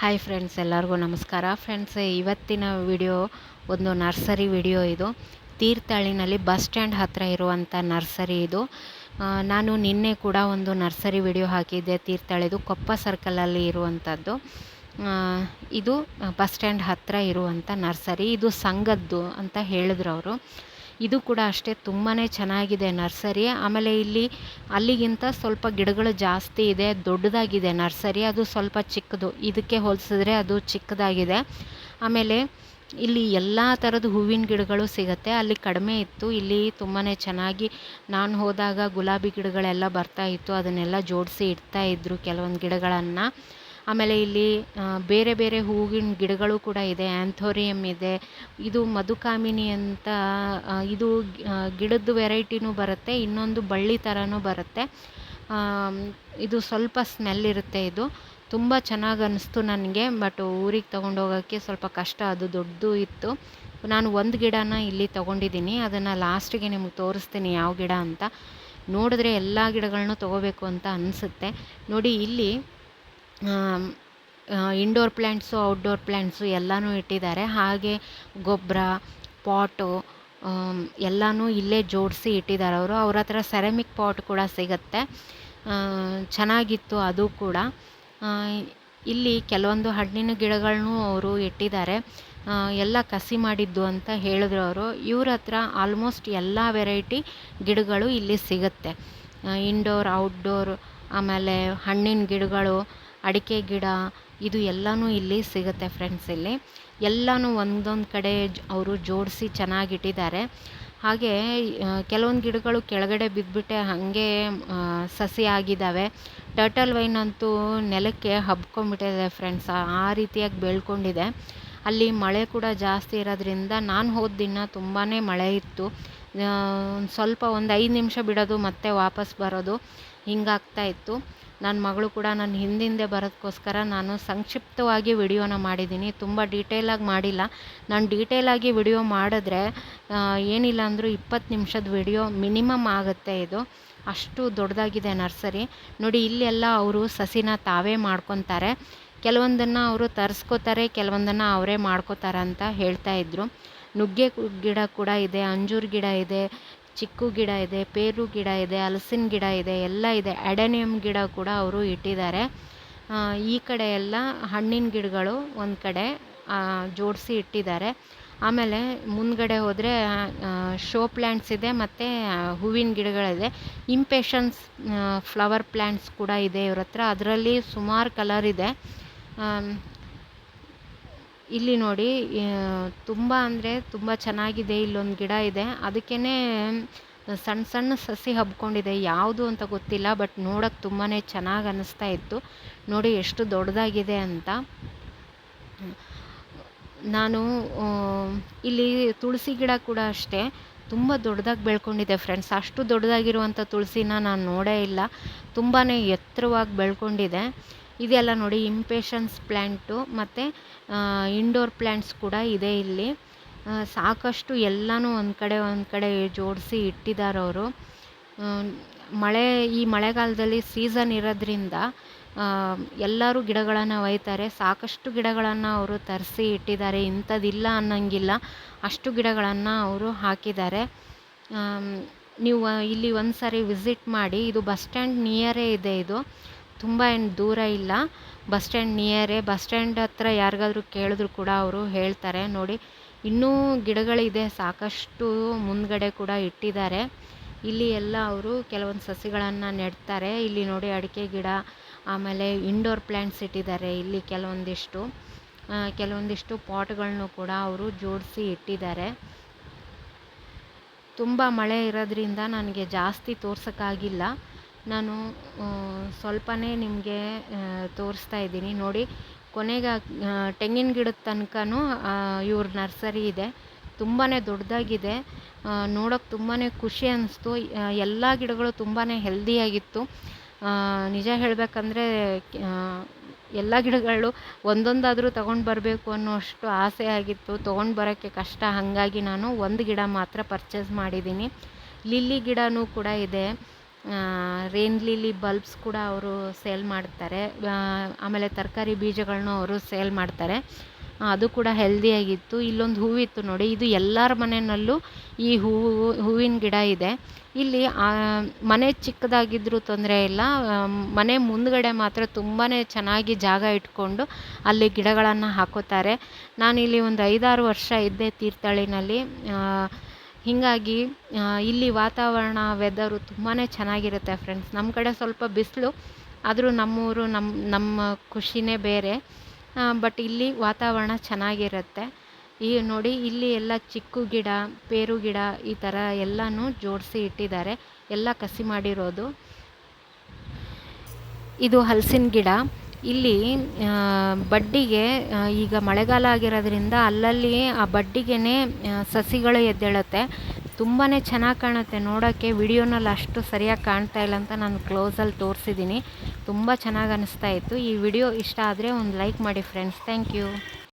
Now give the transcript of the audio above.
Hi friends ಎಲ್ಲರಿಗೂ ನಮಸ್ಕಾರ. Friends ಇವತ್ತಿನ ವಿಡಿಯೋ ಒಂದು ನರ್ಸರಿ ವಿಡಿಯೋ ಇದು. ತೀರ್ಥಹಳ್ಳಿನಲ್ಲಿ ಬಸ್ ಸ್ಟ್ಯಾಂಡ್ ಹತ್ತಿರ ಇರುವಂಥ ನರ್ಸರಿ ಇದು. ನಾನು ನಿನ್ನೆ ಕೂಡ ಒಂದು ನರ್ಸರಿ ವಿಡಿಯೋ ಹಾಕಿದ್ದೆ. ತೀರ್ಥಹಳ್ಳಿದು ಕೊಪ್ಪ ಸರ್ಕಲಲ್ಲಿ ಇರುವಂಥದ್ದು ಇದು ಬಸ್ ಸ್ಟ್ಯಾಂಡ್ ಹತ್ತಿರ ಇರುವಂಥ ನರ್ಸರಿ. ಇದು ಸಂಘದ್ದು ಅಂತ ಹೇಳಿದ್ರು ಅವರು. ಇದು ಕೂಡ ಅಷ್ಟೇ ತುಂಬಾ ಚೆನ್ನಾಗಿದೆ ನರ್ಸರಿ. ಆಮೇಲೆ ಇಲ್ಲಿ ಅಲ್ಲಿಗಿಂತ ಸ್ವಲ್ಪ ಗಿಡಗಳು ಜಾಸ್ತಿ ಇದೆ, ದೊಡ್ಡದಾಗಿದೆ ನರ್ಸರಿ. ಅದು ಸ್ವಲ್ಪ ಚಿಕ್ಕದು. ಇದಕ್ಕೆ ಹೋಲಿಸಿದ್ರೆ ಅದು ಚಿಕ್ಕದಾಗಿದೆ. ಆಮೇಲೆ ಇಲ್ಲಿ ಎಲ್ಲ ಥರದ ಹೂವಿನ ಗಿಡಗಳು ಸಿಗುತ್ತೆ. ಅಲ್ಲಿ ಕಡಿಮೆ ಇತ್ತು. ಇಲ್ಲಿ ತುಂಬಾ ಚೆನ್ನಾಗಿ ನಾನು ಹೋದಾಗ ಗುಲಾಬಿ ಗಿಡಗಳೆಲ್ಲ ಬರ್ತಾ ಇತ್ತು. ಅದನ್ನೆಲ್ಲ ಜೋಡಿಸಿ ಇಡ್ತಾ ಇದ್ದರು ಕೆಲವೊಂದು ಗಿಡಗಳನ್ನು. ಆಮೇಲೆ ಇಲ್ಲಿ ಬೇರೆ ಬೇರೆ ಹೂವಿನ ಗಿಡಗಳು ಕೂಡ ಇದೆ ಆ್ಯಂಥೋರಿಯಮ್ ಇದೆ, ಇದು ಮಧುಕಾಮಿನಿ ಅಂತ ಇದು ಗಿಡದ ವೆರೈಟಿನೂ ಬರುತ್ತೆ, ಇನ್ನೊಂದು ಬಳ್ಳಿ ಥರನೂ ಬರುತ್ತೆ. ಇದು ಸ್ವಲ್ಪ ಸ್ಮೆಲ್ ಇರುತ್ತೆ ಇದು. ತುಂಬ ಚೆನ್ನಾಗಿ ಅನ್ನಿಸ್ತು ನನಗೆ, ಬಟ್ ಊರಿಗೆ ತೊಗೊಂಡೋಗೋಕ್ಕೆ ಸ್ವಲ್ಪ ಕಷ್ಟ, ಅದು ದೊಡ್ಡದು ಇತ್ತು. ನಾನು ಒಂದು ಗಿಡನ ಇಲ್ಲಿ ತೊಗೊಂಡಿದ್ದೀನಿ, ಅದನ್ನು ಲಾಸ್ಟಿಗೆ ನಿಮ್ಗೆ ತೋರಿಸ್ತೀನಿ ಯಾವ ಗಿಡ ಅಂತ. ನೋಡಿದ್ರೆ ಎಲ್ಲ ಗಿಡಗಳನ್ನೂ ತೊಗೋಬೇಕು ಅಂತ ಅನಿಸುತ್ತೆ. ನೋಡಿ ಇಲ್ಲಿ ಇಂಡೋರ್ ಪ್ಲ್ಯಾಂಟ್ಸು ಔಟ್ಡೋರ್ ಪ್ಲ್ಯಾಂಟ್ಸು ಎಲ್ಲನೂ ಇಟ್ಟಿದ್ದಾರೆ. ಹಾಗೆ ಗೊಬ್ಬರ ಪಾಟು ಎಲ್ಲನೂ ಇಲ್ಲೇ ಜೋಡಿಸಿ ಇಟ್ಟಿದ್ದಾರೆ ಅವರು. ಅವ್ರ ಹತ್ರ ಸೆರೆಮಿಕ್ ಪಾಟ್ ಕೂಡ ಸಿಗುತ್ತೆ. ಚೆನ್ನಾಗಿತ್ತು ಅದು ಕೂಡ. ಇಲ್ಲಿ ಕೆಲವೊಂದು ಹಣ್ಣಿನ ಗಿಡಗಳನ್ನು ಅವರು ಇಟ್ಟಿದ್ದಾರೆ. ಎಲ್ಲ ಕಸಿ ಮಾಡಿದ್ದು ಅಂತ ಹೇಳಿದ್ರು ಅವರು. ಇವ್ರ ಹತ್ರ ಆಲ್ಮೋಸ್ಟ್ ಎಲ್ಲ ವೆರೈಟಿ ಗಿಡಗಳು ಇಲ್ಲಿ ಸಿಗುತ್ತೆ. ಇಂಡೋರ್ ಔಟ್ಡೋರ್ ಆಮೇಲೆ ಹಣ್ಣಿನ ಗಿಡಗಳು ಅಡಿಕೆ ಗಿಡ, ಇದು ಎಲ್ಲನೂ ಇಲ್ಲಿ ಸಿಗುತ್ತೆ ಫ್ರೆಂಡ್ಸ್ ಇಲ್ಲಿ. ಎಲ್ಲನೂ ಒಂದೊಂದು ಕಡೆ ಅವರು ಜೋಡಿಸಿ ಚೆನ್ನಾಗಿಟ್ಟಿದ್ದಾರೆ. ಹಾಗೆ ಕೆಲವೊಂದು ಗಿಡಗಳು ಕೆಳಗಡೆ ಬಿದ್ದುಬಿಟ್ಟೆ ಹಾಗೆ ಸಸಿ ಆಗಿದ್ದಾವೆ. ಟರ್ಟಲ್ ವೈನ್ ಅಂತೂ ನೆಲಕ್ಕೆ ಹಬ್ಕೊಂಡ್ಬಿಟ್ಟಿದೆ ಫ್ರೆಂಡ್ಸ್ ಆ ರೀತಿಯಾಗಿ ಬೆಳ್ಕೊಂಡಿದೆ. ಅಲ್ಲಿ ಮಳೆ ಕೂಡ ಜಾಸ್ತಿ ಇರೋದ್ರಿಂದ ನಾನು ಹೋದ ದಿನ ತುಂಬಾ ಮಳೆ ಇತ್ತು. ಸ್ವಲ್ಪ ಒಂದು ಐದು ನಿಮಿಷ ಬಿಡೋದು, ಮತ್ತೆ ವಾಪಸ್ ಬರೋದು, ಹಿಂಗಾಗ್ತಾ ಇತ್ತು. ನನ್ನ ಮಗಳು ಕೂಡ ನನ್ನ ಹಿಂದಿಂದೆ ಬರೋದಕ್ಕೋಸ್ಕರ ನಾನು ಸಂಕ್ಷಿಪ್ತವಾಗಿ ವಿಡಿಯೋನ ಮಾಡಿದ್ದೀನಿ. ತುಂಬ ಡೀಟೇಲಾಗಿ ಮಾಡಿಲ್ಲ. ನಾನು ಡೀಟೇಲಾಗಿ ವಿಡಿಯೋ ಮಾಡಿದ್ರೆ ಏನಿಲ್ಲ ಅಂದರೂ ಇಪ್ಪತ್ತು ನಿಮಿಷದ ವಿಡಿಯೋ ಮಿನಿಮಮ್ ಆಗುತ್ತೆ ಇದು. ಅಷ್ಟು ದೊಡ್ಡದಾಗಿದೆ ನರ್ಸರಿ. ನೋಡಿ, ಇಲ್ಲೆಲ್ಲ ಅವರು ಸಸಿನ ತಾವೇ ಮಾಡ್ಕೊತಾರೆ. ಕೆಲವೊಂದನ್ನು ಅವರು ತರಿಸ್ಕೋತಾರೆ, ಕೆಲವೊಂದನ್ನು ಅವರೇ ಮಾಡ್ಕೋತಾರೆ ಅಂತ ಹೇಳ್ತಾ ಇದ್ದರು ನುಗ್ಗೆ ಗಿಡ ಕೂಡ ಇದೆ, ಅಂಜೂರ ಗಿಡ ಇದೆ ಚಿಕ್ಕು ಗಿಡ ಇದೆ, ಪೇರು ಗಿಡ ಇದೆ, ಹಲಸಿನ ಗಿಡ ಇದೆ, ಎಲ್ಲ ಇದೆ. ಅಡೆನಿಯಮ್ ಗಿಡ ಕೂಡ ಅವರು ಇಟ್ಟಿದ್ದಾರೆ. ಈ ಕಡೆ ಎಲ್ಲ ಹಣ್ಣಿನ ಗಿಡಗಳು ಒಂದು ಕಡೆ ಜೋಡಿಸಿ ಇಟ್ಟಿದ್ದಾರೆ. ಆಮೇಲೆ ಮುಂದ್ಗಡೆ ಹೋದರೆ ಶೋ ಪ್ಲ್ಯಾಂಟ್ಸ್ ಇದೆ ಮತ್ತು ಹೂವಿನ ಗಿಡಗಳಿದೆ. ಇಂಪೇಷನ್ಸ್ ಫ್ಲವರ್ ಪ್ಲ್ಯಾಂಟ್ಸ್ ಕೂಡ ಇದೆ ಇವ್ರ ಹತ್ರ. ಅದರಲ್ಲಿ ಸುಮಾರು ಕಲರ್ ಇದೆ. ಇಲ್ಲಿ ನೋಡಿ ತುಂಬ ಅಂದರೆ ತುಂಬ ಚೆನ್ನಾಗಿದೆ ಇಲ್ಲೊಂದು ಗಿಡ ಇದೆ. ಅದಕ್ಕೇ ಸಣ್ಣ ಸಣ್ಣ ಸಸಿ ಹಬ್ಕೊಂಡಿದೆ. ಯಾವುದು ಅಂತ ಗೊತ್ತಿಲ್ಲ, ಬಟ್ ನೋಡೋಕ್ಕೆ ತುಂಬಾ ಚೆನ್ನಾಗಿ ಅನ್ನಿಸ್ತಾ ಇತ್ತು. ನೋಡಿ ಎಷ್ಟು ದೊಡ್ಡದಾಗಿದೆ ಅಂತ. ನಾನು ಇಲ್ಲಿ ತುಳಸಿ ಗಿಡ ಕೂಡ ಅಷ್ಟೇ. ತುಂಬ ದೊಡ್ಡದಾಗಿ ಬೆಳ್ಕೊಂಡಿದೆ ಫ್ರೆಂಡ್ಸ್. ಅಷ್ಟು ದೊಡ್ಡದಾಗಿರುವಂಥ ತುಳಸಿನ ನಾನು ನೋಡೇ ಇಲ್ಲ. ತುಂಬಾ ಎತ್ತರವಾಗಿ ಬೆಳ್ಕೊಂಡಿದೆ. ಇದೆಲ್ಲ ನೋಡಿ ಇಂಪೇಷನ್ಸ್ ಪ್ಲ್ಯಾಂಟು ಮತ್ತು ಇಂಡೋರ್ ಪ್ಲ್ಯಾಂಟ್ಸ್ ಕೂಡ ಇದೆ ಇಲ್ಲಿ. ಸಾಕಷ್ಟು ಎಲ್ಲನೂ ಒಂದು ಕಡೆ ಒಂದು ಕಡೆ ಜೋಡಿಸಿ ಇಟ್ಟಿದ್ದಾರೆ ಅವರು. ಮಳೆ, ಈ ಮಳೆಗಾಲದಲ್ಲಿ ಸೀಸನ್ ಇರೋದ್ರಿಂದ ಎಲ್ಲರೂ ಗಿಡಗಳನ್ನು ಒಯ್ತಾರೆ. ಸಾಕಷ್ಟು ಗಿಡಗಳನ್ನು ಅವರು ತರಿಸಿ ಇಟ್ಟಿದ್ದಾರೆ ಇಂಥದ್ದಿಲ್ಲ ಅನ್ನಂಗಿಲ್ಲ. ಅಷ್ಟು ಗಿಡಗಳನ್ನು ಅವರು ಹಾಕಿದ್ದಾರೆ ನೀವು ಇಲ್ಲಿ ಒಂದು ಸಾರಿ ವಿಸಿಟ್ ಮಾಡಿ. ಇದು ಬಸ್ ಸ್ಟ್ಯಾಂಡ್ ನಿಯರೇ ಇದೆ ಇದು. ತುಂಬ ಏನು ದೂರ ಇಲ್ಲ. ಬಸ್ ಸ್ಟ್ಯಾಂಡ್ ನಿಯರೇ ಬಸ್ ಸ್ಟ್ಯಾಂಡ್ ಹತ್ರ ಯಾರಿಗಾದ್ರೂ ಕೇಳಿದ್ರು ಕೂಡ ಅವರು ಹೇಳ್ತಾರೆ. ನೋಡಿ, ಇನ್ನೂ ಗಿಡಗಳಿದೆ, ಸಾಕಷ್ಟು ಮುಂದ್ಗಡೆ ಕೂಡ ಇಟ್ಟಿದ್ದಾರೆ. ಇಲ್ಲಿ ಎಲ್ಲ ಅವರು ಕೆಲವೊಂದು ಸಸಿಗಳನ್ನು ನೆಡ್ತಾರೆ. ಇಲ್ಲಿ ನೋಡಿ ಅಡಿಕೆ ಗಿಡ, ಆಮೇಲೆ ಇಂಡೋರ್ ಪ್ಲ್ಯಾಂಟ್ಸ್ ಇಟ್ಟಿದ್ದಾರೆ ಇಲ್ಲಿ ಕೆಲವೊಂದಿಷ್ಟು. ಕೆಲವೊಂದಿಷ್ಟು ಪಾಟ್ಗಳನ್ನು ಕೂಡ ಅವರು ಜೋಡಿಸಿ ಇಟ್ಟಿದ್ದಾರೆ. ತುಂಬ ಮಳೆ ಇರೋದ್ರಿಂದ ನನಗೆ ಜಾಸ್ತಿ ತೋರ್ಸೋಕ್ಕಾಗಿಲ್ಲ. ನಾನು ಸ್ವಲ್ಪನೇ ನಿಮಗೆ ತೋರಿಸ್ತಾ ಇದ್ದೀನಿ. ನೋಡಿ, ಕೊನೆಗೆ ತೆಂಗಿನ ಗಿಡದ ತನಕನೂ ಇವ್ರ ನರ್ಸರಿ ಇದೆ. ತುಂಬಾ ದೊಡ್ಡದಾಗಿದೆ. ನೋಡೋಕ್ಕೆ ತುಂಬಾ ಖುಷಿ ಅನ್ನಿಸ್ತು ಎಲ್ಲ ಗಿಡಗಳು ತುಂಬಾ ಹೆಲ್ದಿಯಾಗಿತ್ತು ನಿಜ ಹೇಳಬೇಕಂದ್ರೆ ಎಲ್ಲ ಗಿಡಗಳು ಒಂದೊಂದಾದರೂ ತೊಗೊಂಡು ಬರಬೇಕು ಅನ್ನೋಷ್ಟು ಆಸೆ ಆಗಿತ್ತು. ತೊಗೊಂಡು ಬರೋಕ್ಕೆ ಕಷ್ಟ. ಹಾಗಾಗಿ ನಾನು ಒಂದು ಗಿಡ ಮಾತ್ರ ಪರ್ಚೇಸ್ ಮಾಡಿದ್ದೀನಿ. ಲಿಲ್ಲಿ ಗಿಡವೂ ಕೂಡ ಇದೆ. ರೇನ್ ಲಿಲಿ ಬಲ್ಬ್ಸ್ ಕೂಡ ಅವರು ಸೇಲ್ ಮಾಡ್ತಾರೆ. ಆಮೇಲೆ ತರಕಾರಿ ಬೀಜಗಳನ್ನು ಅವರು ಸೇಲ್ ಮಾಡ್ತಾರೆ. ಅದು ಕೂಡ ಹೆಲ್ದಿಯಾಗಿತ್ತು ಇಲ್ಲೊಂದು ಹೂವಿತ್ತು ನೋಡಿ, ಇದು ಎಲ್ಲರ ಮನೆಯಲ್ಲೂ ಈ ಹೂವು ಹೂವಿನ ಗಿಡ ಇದೆ. ಇಲ್ಲಿ ಮನೆ ಚಿಕ್ಕದಾಗಿದ್ದರೂ ತೊಂದರೆ ಇಲ್ಲ. ಮನೆ ಮುಂದ್ಗಡೆ ಮಾತ್ರ ತುಂಬಾ ಚೆನ್ನಾಗಿ ಜಾಗ ಇಟ್ಕೊಂಡು ಅಲ್ಲಿ ಗಿಡಗಳನ್ನು ಹಾಕೋತಾರೆ. ನಾನಿಲ್ಲಿ ಒಂದು ಐದಾರು ವರ್ಷ ಇದ್ದೆ ತೀರ್ಥಹಳ್ಳಿನಲ್ಲಿ. ಹೀಗಾಗಿ ಇಲ್ಲಿ ವಾತಾವರಣ ವೆದರು ತುಂಬಾ ಚೆನ್ನಾಗಿರುತ್ತೆ ಫ್ರೆಂಡ್ಸ್ ನಮ್ಮ ಕಡೆ ಸ್ವಲ್ಪ ಬಿಸಿಲು, ಆದರೂ ನಮ್ಮೂರು ನಮ್ಮ ನಮ್ಮ ಖುಷಿನೇ ಬೇರೆ. ಬಟ್ ಇಲ್ಲಿ ವಾತಾವರಣ ಚೆನ್ನಾಗಿರುತ್ತೆ. ಈ ನೋಡಿ, ಇಲ್ಲಿ ಎಲ್ಲ ಚಿಕ್ಕು ಗಿಡ, ಪೇರು ಗಿಡ ಈ ಥರ ಎಲ್ಲನೂ ಜೋಡಿಸಿ ಇಟ್ಟಿದ್ದಾರೆ. ಎಲ್ಲ ಕಸಿ ಮಾಡಿರೋದು. ಇದು ಹಲಸಿನ ಗಿಡ. ಇಲ್ಲಿ ಬಡ್ಡಿಗೆ ಈಗ ಮಳೆಗಾಲ ಆಗಿರೋದ್ರಿಂದ ಅಲ್ಲಲ್ಲಿ ಆ ಬಡ್ಡಿಗೆನೇ ಸಸಿಗಳು ಎದ್ದೇಳುತ್ತೆ. ತುಂಬಾ ಚೆನ್ನಾಗಿ ಕಾಣುತ್ತೆ. ನೋಡೋಕ್ಕೆ ವಿಡಿಯೋನಲ್ಲಿ ಅಷ್ಟು ಸರಿಯಾಗಿ ಕಾಣ್ತಾ ಇಲ್ಲ ಅಂತ ನಾನು ಕ್ಲೋಸಲ್ಲಿ ತೋರಿಸಿದ್ದೀನಿ. ತುಂಬ ಚೆನ್ನಾಗಿ ಅನ್ನಿಸ್ತಾ ಇತ್ತು. ಈ ವಿಡಿಯೋ ಇಷ್ಟ ಆದರೆ ಒಂದು ಲೈಕ್ ಮಾಡಿ ಫ್ರೆಂಡ್ಸ್ ಥ್ಯಾಂಕ್ ಯು